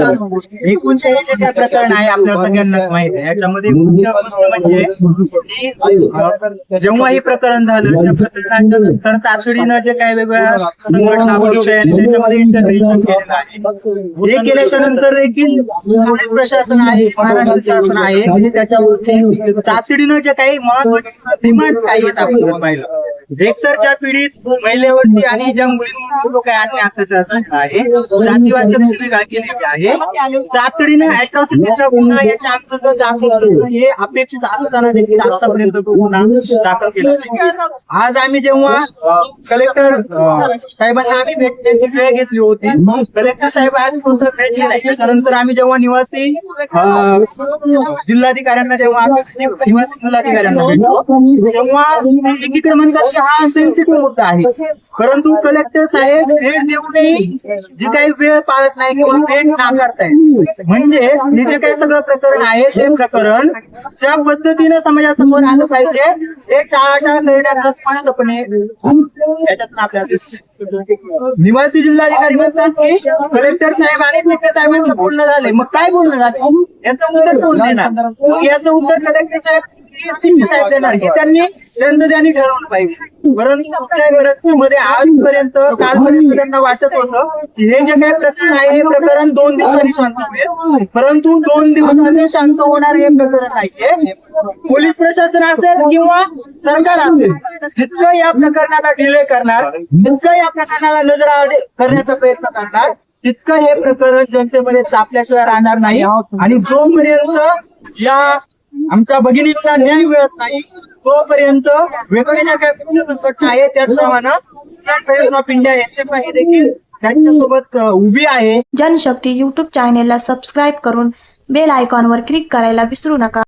एकूणचे हे जे काय प्रकरण आहे आपल्या सगळ्यांनाच माहिती आहे. याच्यामध्ये मुख्य गोष्ट म्हणजे जेव्हा हे प्रकरण झालं त्या प्रकरणाच्या नंतर तातडीनं जे काही वेगवेगळ्या संघटना त्याच्यामध्ये केलेलं आहे. हे केल्याच्यानंतर देखील पोलीस प्रशासन आहे महाराष्ट्र शासन आहे आणि त्याच्यावरती तातडीनं जे काही महत्त्वाचे डिमांड काही आहेत आपण पाहिलं एक पिढीत महिलेवरती आणि ज्या मुलींवर काही अन्य अत्याचार आहे जातीवाद भूमिका केलेली आहे? तातडीनं अॅट्रॉसिटीचा गुन्हा याच्या अंतर्गत दाखल हे अपेक्षित असताना देखील आतापर्यंत तो गुन्हा दाखल केला. आज आम्ही जेव्हा कलेक्टर साहेबांना आम्ही भेटण्याची वेळ घेतली होती. कलेक्टर साहेब आज पुढचं भेटले नाही त्याच्यानंतर आम्ही जेव्हा निवासी जिल्हाधिकाऱ्यांना जेव्हा निवासी जिल्हाधिकाऱ्यांना भेटलो तेव्हा एकीकडे म्हणतात हा सेन्सिटिव्ह मुद्दा आहे. परंतु कलेक्टर साहेब भेट देऊनही जी काही वेळ पाळत नाही किंवा भेट नाकारतायत म्हणजे हे जे काही सगळं प्रकरण आहे ते प्रकरण ज्या पद्धतीने समाजासमोर आलं पाहिजे ते टाळाटाळ करण्याचा स्पष्टपणे याच्यातून आपल्याला निवासी जिल्हाधिकारी म्हणतात की कलेक्टर साहेब आणि कलेक्टर साहेबांचं बोलणं झाले मग काय बोलणं झालं याचं उत्तर कोण देणार? याचं उत्तर कलेक्टर साहेब देणार हे त्यांनी त्यांचं त्यांनी ठरवलं पाहिजे. परंतु परिस्थितीमध्ये आजपर्यंत कालपर्यंत त्यांना वाटत होतं की हे जे काही प्रकरण आहे हे प्रकरण दोन दिवसांनी शांत होईल. परंतु दोन दिवसांनी शांत होणार हे प्रकरण नाहीये. पोलीस प्रशासन असेल किंवा सरकार असेल जितकं या प्रकरणाला डिले करणार जितकं या प्रकरणाला नजर करण्याचा प्रयत्न करणार तितकं हे प्रकरण जनतेमध्ये चापल्याशिवाय राहणार नाही. आणि जोपर्यंत या आमच्या भगिनींना न्याय मिळत नाही. तोपर्यंत वेगवेगळ्या काय पक्ष आहे त्याचप्रमाणे ऑफ इंडिया देखील त्यांच्यासोबत उभी आहे. जनशक्ती युट्यूब चॅनेलला सबस्क्राईब करून बेल आयकॉनवर क्लिक करायला विसरू नका.